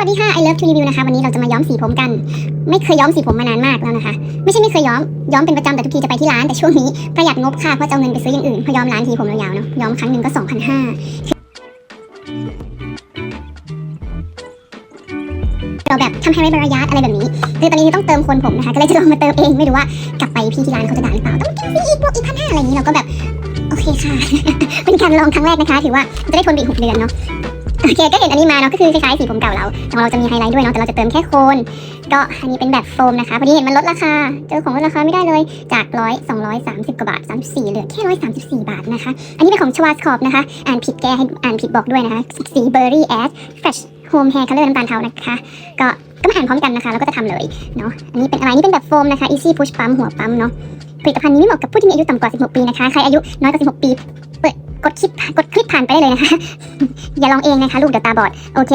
วัสดีค่ะ I love to review นะคะ วันนี้เราจะมาย้อมสีผมกัน ไม่เคยย้อมสีผมมานานมากแล้วนะคะ ไม่ใช่ไม่เคยย้อม ย้อมเป็นประจำแต่ทุกทีจะไปที่ร้าน แต่ช่วงนี้ประหยัดงบค่ะ เพราะจะเอาเงินไปซื้ออย่างอื่น พอย้อมร้านทีผมยาวๆเนาะ ย้อมครั้งหนึ่งก็ 2,500เราแบบทำให้ไว้บรรยาทอะไรแบบนี้คือตอนนี้ต้องเติมคนผมนะคะ ก็เลยจะลองมาเติมเอง ไม่รู้ว่ากลับไปพี่ที่ร้านเขาจะด่าหรือเปล่า ต้องกินฟรีอีกบวกอีกพันห้าอะไรอย่างนี้เราก็แบบ โอเคค่ะ เป็นการลองครั้งแรกนะคะ ถือว่าจะได้ทนไปอีกหกเดือนเนาะ โอเคก็เห็นอันนี้มาเนาะก็คือคล้ายๆสีผมเก่าเราของเราจะมีไฮไลท์ด้วยเนาะแต่เราจะเติมแค่โคน ก็อันนี้เป็นแบบโฟมนะคะพอดีเห็นมันลดราคา เจอของลดราคาไม่ได้เลยจากร้อยสองร้อยสามสิบกว่าบาทสามสี่เหลือแค่ร้อยสามสิบสี่บาทนะคะ อันนี้เป็นของชวาสคอปนะคะ อ่านผิดแกให้อ่านผิดบอกด้วยนะคะสีเบอร์รี่แอสเฟชโฮมแฮร์คัลเลอร์น้ำตาลเทานะคะ ก็ก็มาอ่านพร้อมกันนะคะแล้วก็จะทำเลยเนาะอันนี้เป็นอะไรอันนี่เป็นแบบโฟมนะคะ easy push ปั๊มหัวปั๊มเนาะผลิตภัณฑ์นี้ไม่เหมาะกับผู้ที่มีอายุต่ำกว่า 16 ปีนะคะ ใครอายุน้อยกว่า 16 ปี กดคลิปกดคลิปผ่านไปได้เลยนะคะ อย่าลองเองนะคะลูกเดี๋ยวตาบอด โอเค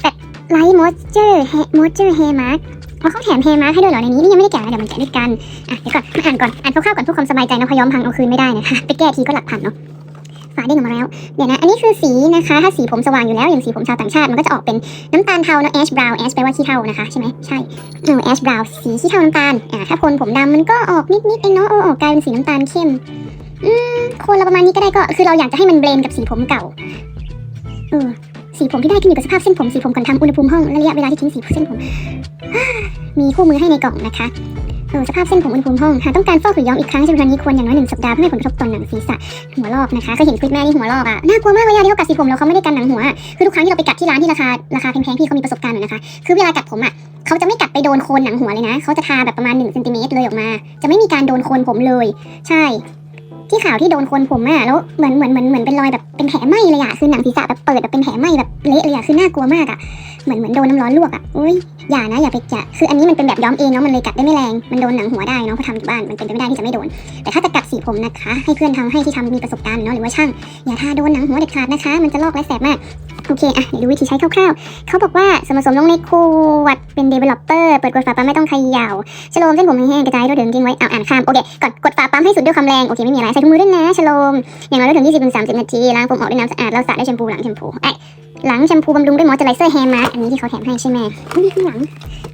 แฟตไลท์มอสเจอร์มอสเจอร์เฮมาร์กว่าเขาแถมเฮมาร์กให้ด้วยเหรอในนี้นี่ยังไม่ได้แกะนะเดี๋ยวมันแกะด้วยกัน อะเดี๋ยวก่อนมาอ่านก่อน อ่านคร่าวๆก่อนเพื่อความสบายใจนะพอยอมพังเอาคืนไม่ได้นะคะ ไปแก้ทีก็หลักพันเนาะฝาเด้งออกมาแล้ว เดี๋ยวนะ อันนี้คือสีนะคะ ถ้าสีผมสว่างอยู่แล้ว อย่างสีผมชาวต่างชาติ มันก็จะออกเป็นน้ำตาลเทาเนาะแอชบราวน์แอชแปลว่าขี้เทานะคะ ใช่ไหมใช่เออแอชบราวน์สีขี้เทาน้ำตาล อ่า ถ้าคนผมดำมันก็ออกนิดๆเองเนาะ เออออกกลายเป็นสีน้ำตาลเข้ม อืมคนละประมาณนี้ก็ได้ก็ คือเราอยากจะให้มันเบลนกับสีผมเก่าเออสีผมที่ได้ขึ้นอยู่กับสภาพเส้นผมสีผมก่อนทำอุณหภูมิห้องและระยะเวลาที่ทิ้งสีเส้นผม มีคู่มือให้ในกล่องนะคะเออสภาพเส้นผมอุณหภูมิห้องหากต้องการฟอกหรือย้อมอีกครั้งใช้เวลานี้ควรอย่างน้อยหนึ่งสัปดาห์เพื่อไม่ให้ผลกระทบต่อหนังศีรษะหัวลอกนะคะเคยเห็นคลิปแม่ที่หัวลอกอะน่ากลัวมากเลยอะที่เขากัดสีผมแล้วเขาไม่ได้กันหนังหัวคือทุกครั้งที่เราไปกัดที่ร้านที่ราคาราคาแพงๆพี่เขามีประสบการณ์หน่อยนะคะ คือเวลากัดผมอะเขาจะไม่กัดไปโดนโคนหนังหัวเลยนะเขาจะทาแบบประมาณ1ซนติเมตรเลยออกมา จะไม่มีการโดนโคนผมเลย ใช่ ที่ข่าวที่โดนคนผมอะแล้วเหมือนเหมือนเหมือนเหมือนเป็นรอยแบบเป็นแผลไหม้เลยอะคือหนังศีรษะแบบเปิดแบบเป็นแผลไหม้แบบเละเลยอะคือน่ากลัวมากอะ เหมือนเหมือนโดนน้ำร้อนลวกอะอุ้ยอย่านะอย่าไปอย่าคืออันนี้มันเป็นแบบย้อมเองเนาะมันเลยกัดได้ไม่แรง มันโดนหนังหัวได้เนาะพราะทำอยู่บ้านมันเป็นไปไม่ได้ที่จะไม่โดน แต่ถ้าจะกัดสีผมนะคะ ให้เพื่อนทำให้ที่ทำมีประสบการณ์เนาะหรือว่าช่าง อย่าทาโดนหนังหัวเด็ดขาดนะคะ มันจะลอกและแสบมากโอเคอะเดี๋ยวดูวิธีใช้คร่าวๆ เขาบอกว่าส่วนผสมลงในขวดเป็น developer เปิดกดฝาปั๊มไม่ต้องเขย่าชโลมเส้นผมแห้งกระจายด้วยเดินทิ้งไว้ เอาอ่านข้าม โอเคกดกดฝาปั๊มให้สุดด้วยความแรง โอเค ไม่มีอะไร ใส่ถุงมือด้วยนะชโลม อย่างน้อยก็ถึง20-30 นาที ล้างผมออกด้วยน้ำสะอาดแล้วสระด้วยแชมพูหลังแชมพูไอ หลังแชมพูบำรุงด้วยมอเจอไรเซอร์แฮร์มาร์อันนี้ที่เขาแถมให้ใช่ไหมนี่ข้างหลัง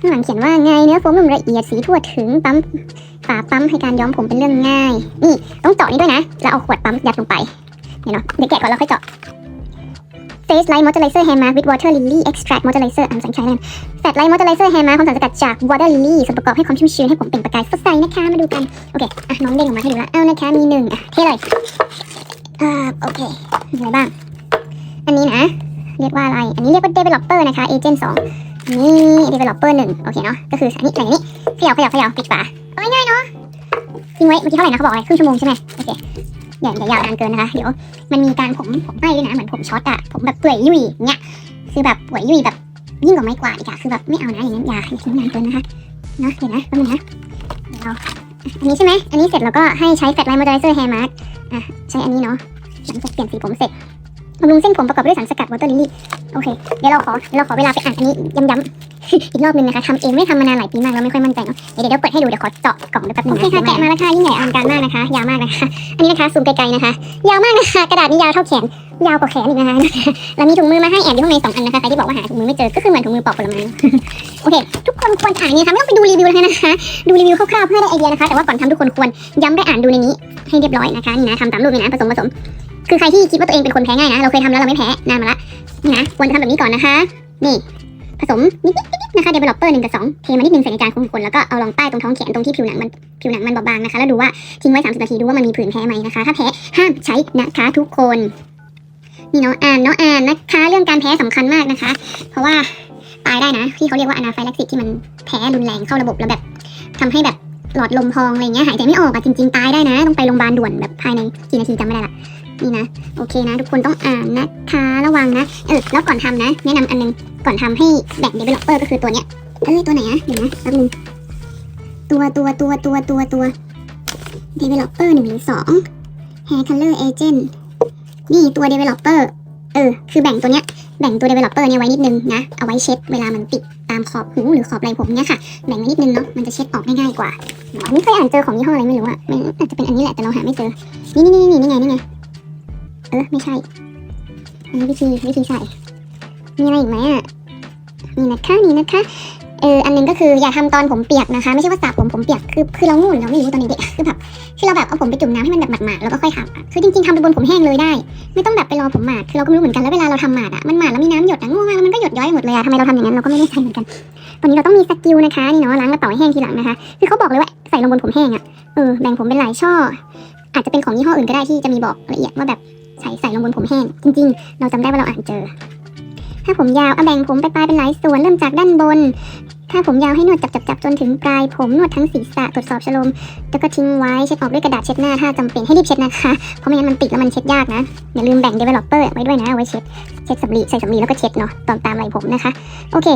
ข้างหลังเขียนว่าไงเนื้อโฟมนุ่มละเอียดสีทั่วถึงปั๊มฝาปั๊มให้การย้อมผมเป็นเรื่องง่าย นี่ต้องเจาะนี่ด้วยนะ แล้วเอาขวดปั๊มยัดลงไปเดี๋ยวเนาะเดี๋ยวแกะก่อนแล้วค่อยเจาะ Face Light Moisturizer Hair Mask with Water Lily Extract Moisturizer อ่านภาษาอังกฤษนั่น Fat Light Moisturizer Hair Mask ความสารสกัดจาก Water Lily ส่วนประกอบให้ความชุ่มชื้นให้ผมเปล่งประกายสดใสนะคะ มาดูกัน โอเค อะ น้องเด้งออกมาให้ดูแล้วเอานะคะ มีหนึ่งอะเท่เลยอ่าโอเค มีอะไรบ้าง อันนี้นะ เรียกว่าอะไร อันนี้เรียกว่า Developer นะคะ Agent 2อันนี้ Developer 1 โอเคเนาะ ก็คืออันนี้อะไรนี่เขย่าเขย่าเขย่าปิดฝาเอ้ยง่ายเนาะทิ้งไว้เมื่อกี้เท่าไหร่นะเขาบอกอะไรครึ่งชั่วโมงใช่ไหมโอเคอย่าอย่ายาวนานเกินนะคะ เดี๋ยวมันมีการผมผมไหม้ด้วยนะ เหมือนผมช็อตอะผมแบบเปื่อยยุ่ยอย่างเงี้ย คือแบบป่วยยุ่ยแบบยิ่งกว่าไม้กวาดอีกอะคือแบบไม่เอานะอย่างนั้นอย่าอย่าทิ้งนานเกินนะคะ เนาะเดี๋ยวนะแป๊บนึงนะเดี๋ยวเราอันนี้ใช่ไหมอันนี้เสร็จแล้วก็ให้ใช้แฟตไลท์มอยเจอไรเซอร์แฮร์มาร์กอะใช้อันนี้เนาะหลังจากเปลี่ยนสีผมเสร็จ บำรุงเส้นผมประกอบด้วยสารสกัดวอเตอร์ลิลลี่โอเค เดี๋ยวเราขอเดี๋ยวเราขอเวลาไปอ่านอันนี้ย้ำๆอีกรอบนึงนะคะทำเองไม่ทำมานานหลายปีมากแล้วไม่ค่อยมั่นใจเนาะเดี๋ยวเดี๋ยวเปิดให้ดูเดี๋ยวขอเจาะกล่องด้วยแป๊บนึงโอเคค่ะแกะมาแล้วค่ะยิ่งใหญ่อลังการมากนะคะ ยาวมากนะคะ อันนี้นะคะซูมไกลๆนะคะ ยาวมากนะคะ กระดาษนี้ยาวเท่าแขน ยาวกว่าแขนอีกนะคะแล้วมีถุงมือมาให้แอบอยู่ข้างในสองอันนะคะใครที่บอกว่าหาถุงมือไม่เจอก็คือเหมือนถุงมือปอกผลไม้โอเค ทุกคนควรอ่านนี่นะคะไม่ต้องไปดูรีวิวเลยนะคะ ดูรีวิวคร่าวๆเพื่อได้ไอเดียนะคะ แต่ว่าก่อนทำทุกคนควรย้ำได้อ่านดูในนี้ให้เรียบร้อยนะคะนี่นะทำตามรูปนี่นะผสมผสม คือใครที่คิดว่าตัวเองเป็นคนแพ้ง่ายนะ เราเคยทำแล้วเราไม่แพ้นานมาละนี่นะควรจะทำแบบนี้ก่อนนะคะ นี่ผสมนิดๆนะคะ developer หนึ่งกับสองเทมานิดนึงใส่ในจานคนแล้วก็เอาลองป้ายตรงท้องแขนตรงที่ผิวหนังมันผิวหนังมันบอบบางนะคะ แล้วดูว่าทิ้งไว้ 30 นาทีดูว่ามันมีผื่นแพ้ไหมนะคะ ถ้าแพ้ห้ามใช้นะคะทุกคนนี่เนาะอ่านเนาะอ่านนะคะ เรื่องการแพ้สำคัญมากนะคะ เพราะว่าตายได้นะ ที่เขาเรียกว่าอนาไฟลักซิสที่มันแพ้รุนแรงเข้าระบบแล้วแบบทำให้แบบหลอดลมพองอะไรเงี้ยหายใจไม่ออกอะจริง ๆ ตายได้นะ ต้องไปโรงพยาบาลด่วนแบบภายในกี่นาทีจำไม่ได้ละ นี่นะ โอเคนะ ทุกคนต้องอ่านนะคะระวังนะ เออแล้วก่อนทำนะ แนะนำอันนึงก่อนทำให้แบ่ง developer ก็คือตัวเนี้ยเอ้ยตัวไหนอะเดี๋ยวนะแป๊บนึงตัวตัวตัวตัวตัวตัว developer หนึ่งหรือสอง hair color agent นี่ตัว developer เออ คือแบ่งตัวเนี้ย แบ่งตัว developer เนี่ยไว้นิดนึงนะ เอาไว้เช็ดเวลามันติดตามขอบหูหรือขอบไหล่ผมเนี่ยค่ะ แบ่งไว้นิดนึงเนาะ มันจะเช็ดออกง่ายกว่าอันนี้เคยอ่านเจอของยี่ห้ออะไรไม่รู้อะอาจจะเป็นอันนี้แหละ แต่เราหาไม่เจอ นี่นี่นี่นี่นี่ไง นี่ไง ออไม่ใช่ อันนี้วิธีวิธีใส่ มีอะไรอีกไหมอะนี่นะคะนี่นะคะเอออันหนึงก็คืออย่าทำตอนผมเปียกนะคะ ไม่ใช่ว่าสระผมผมเปียกคือคือเราโงูเราไม่รู้ตอนเด็กๆคือแบบคือเราแบบเอาผมไปจุ่มน้ำให้มันแบบหมาดๆแล้วก็ค่อยทำคือจริงๆทำไปบนผมแห้งเลยได้ ไม่ต้องแบบไปรอผมหมาดคือเราก็ไม่รู้เหมือนกันแล้วเวลาเราทำหมาดอะมันหมาดแล้วมีน้ำหยดอะง่มากแล้วมันก็หยดย้อยหมดเลยอะทำไมเราทำอย่างนั้นเราก็ไม่แน่ใจเหมือนกันตอนนี้เราต้องมีสกิลนะคะนี่เนาะล้างกระเป๋าให้แห้งทีหลังนะคะคือเขาบอกเลยว่าใส่ลงบนผมแห้งอะเออแบ่งผมเป็นหลายช่อ อาจจะเป็นของยี่ห้ออื่นก็ได้ที่จะมีบอกละเอียดว่าแบบ ใส่ใส่ลงบนผมแห้ง จริง ๆ เราจำได้ว่าเราอ่านเจอ ถ้าผมยาวเอาแบ่งผมไปปลายเป็นหลายส่วนเริ่มจากด้านบน ถ้าผมยาวให้นวดจับจับจับจนถึงปลายผมนวดทั้งศีรษะตรวจสอบชโลมแล้วก็ทิ้งไว้เช็ดออกด้วยกระดาษเช็ดหน้าถ้าจำเป็นให้รีบเช็ดนะคะเพราะไม่งั้นมันติดแล้วมันเช็ดยากนะอย่าลืมแบ่ง developer ไว้ด้วยนะเอาไว้เช็ดเช็ดสำลีใส่สำลีแล้วก็เช็ดเนาะตามตามไหลผมนะคะ โอเค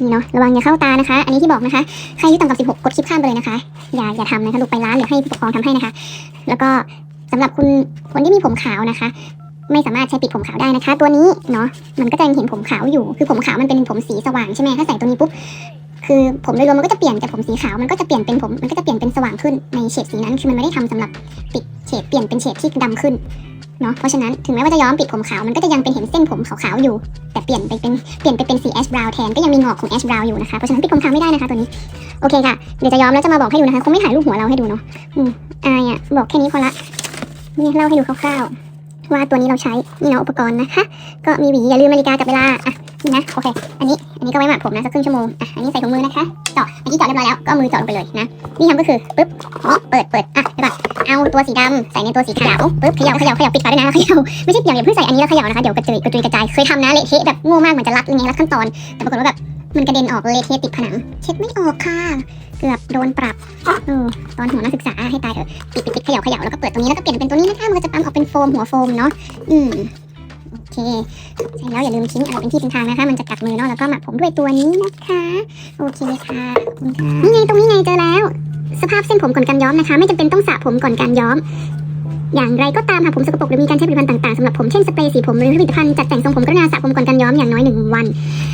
นี่เนาะระวังอย่าเข้าตานะคะ อันนี้ที่บอกนะคะ ใครอายุต่ำกว่า16 กดคลิปข้ามไปเลยนะคะ อย่าอย่าทำนะคะลูกไปร้านหรือให้ผู้ปกครองทำให้นะคะ แล้วก็ สำหรับคุณคนที่มีผมขาวนะคะ ไม่สามารถใช้ปิดผมขาวได้นะคะ ตัวนี้เนาะมันก็จะยังเห็นผมขาวอยู่ คือผมขาวมันเป็นผมสีสว่างใช่ไหมถ้าใส่ตัวนี้ปุ๊บคือผมโดยรวมมันก็จะเปลี่ยนจากผมสีขาวมันก็จะเปลี่ยนเป็นผมมันก็จะเปลี่ยนเป็นสว่างขึ้นในเฉดสีนั้นคือมันไม่ได้ทำสำหรับปิดเฉดเปลี่ยนเป็นเฉดที่ดำขึ้นเนาะเพราะฉะนั้นถึงแม้ว่าจะย้อมปิดผมขาวมันก็จะยังเป็นเห็นเส้นผมขาวๆอยู่ แต่เปลี่ยนไปเป็นเปลี่ยนไปเป็นสีแอชบราวน์แทนก็ยังมีงอกของแอชบราวน์อยู่นะคะเพราะฉะนั้นปิดผมขาวไม่ได้นะคะตัวนี้โอเคค่ะเดี๋ยวจะย้อมแล้วจะมาบอกให้ดูนะคะคงไม่ถ่ายรูปหัวเราให้ดูเนาะอืมอายอะบอกแค่นี้พอละ นี่เล่าให้ดูคร่าวๆว่าตัวนี้เราใช้นี่เนาะอุปกรณ์นะคะ ก็มีหวีอย่าลืมนาฬิกาจับเวลาอะนี่นะโอเคอันนี้ อันนี้ก็ไว้หมักผมนะสักครึ่งชั่วโมง อะ อันนี้ใส่ถุงมือนะคะเจาะเมื่อกี้เจาะเรียบร้อยแล้ว ก็มือเจาะลงไปเลยนะ นี่ทำก็คือปึ๊บนี่เปิดเปิดอะเดี๋ยวก่อนเอาตัวสีดำใส่ในตัวสีขาวปึ๊บเขย่าเขย่าเขย่าปิดฝาด้วยนะเขย่าไม่ใช่เดี๋ยวอย่าเพิ่งใส่อันนี้แล้วเขย่านะคะเดี๋ยวกระจุยกระจุยกระจายเคยทำนะเละเทะแบบโง่มากเหมือนจะรัดยังไงรัดขั้นตอน แต่ปรากฏว่าแบบมันกระเด็นออกเละเทะติดผนังเช็ดไม่ออกค่ะเกือบโดนปรับเออตอนหัวนักศึกษาให้ตายเถอะปิดปิดปิดเขย่าเขย่าแล้วก็เปิดตรงนี้แล้วก็เปลี่ยนเป็นตัวนี้นะคะมันก็จะปั๊มออกเป็นโฟมหัวโฟมเนาะอืม เคใช่แล้วอย่าลืมทิ้งอะไรเป็นที่เป็นทางนะคะ มันจะกัดมือเนาะแล้วก็หมักผมด้วยตัวนี้นะคะ โอเคค่ะขอบคุณค่ะนี่ไงตรงนี้ไงเจอแล้ว สภาพเส้นผมก่อนการย้อมนะคะ ไม่จำเป็นต้องสระผมก่อนการย้อม อย่างไรก็ตามหากผมสกปรกหรือมีการใช้ผลิตภัณฑ์ต่างๆสำหรับผมเช่นสเปรย์สีผมหรือผลิตภัณฑ์จัดแต่งทรงผมกรุณาสระผมก่อนการย้อมอย่างน้อยหนึ่งวัน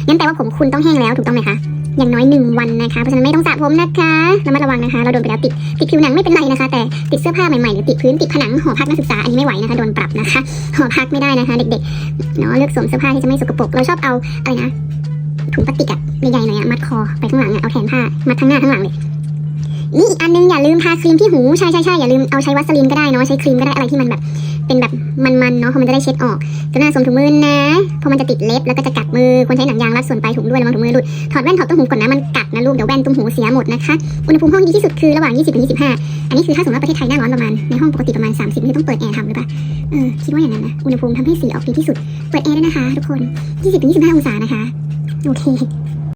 งั้นแปลว่าผมคุณต้องแห้งแล้วถูกต้องไหมคะอย่างน้อยหนึ่งวันนะคะ เพราะฉะนั้นไม่ต้องสระผมนะคะระมัดระวังนะคะ เราโดนไปแล้วติด ติดผิวหนังไม่เป็นไรนะคะ แต่ติดเสื้อผ้าใหม่ๆ หรือติดพื้นติดผนังหอพักนักศึกษา อันนี้ไม่ไหวนะคะ โดนปรับนะคะ หอพักไม่ได้นะคะ เด็กๆ เนาะเลือกสวมเสื้อผ้าที่จะไม่สกปรก เราชอบเอาอะไรนะ ถุงพลาสติกอะใหญ่ๆหน่อยอะมัดคอไปข้างหลังอะเอาแทนผ้า มัดทั้งหน้าทั้งหลังเลย นี่อีกอันนึงอย่าลืมทาครีมที่หูใช่ใช่ใช่อย่าลืมเอาใช้วัสลีนก็ได้เนาะใช้ครีมก็ได้อะไรที่มันแบบเป็นแบบมันๆเนาะเพราะมันจะได้เช็ดออกจะหน้าสวมถุงมือนะเพราะมันจะติดเล็บแล้วก็จะกัดมือควรใช้หนังยางรัดส่วนปลายถุงด้วยระวังถุงมือหลุดถอดแว่นถอดตุ้มหูก่อนนะมันกัดนะลูกเดี๋ยวแว่นตุ้มหูเสียหมดนะคะอุณหภูมิห้องดีที่สุดคือระหว่าง 20ถึง25 อันนี้คือถ้าสมมติว่าประเทศไทยหน้าร้อนประมาณในห้องปกติประมาณ 30นี่ต้องเปิดแอร์ทำหรือเปล่าเออคิดว่าอย่างนั้นนะอุณหภูมิทำให้สีออกดีที่สุดเปิดแอร์ด้วยนะคะ ทุกคน 20-25 องศานะคะโอเค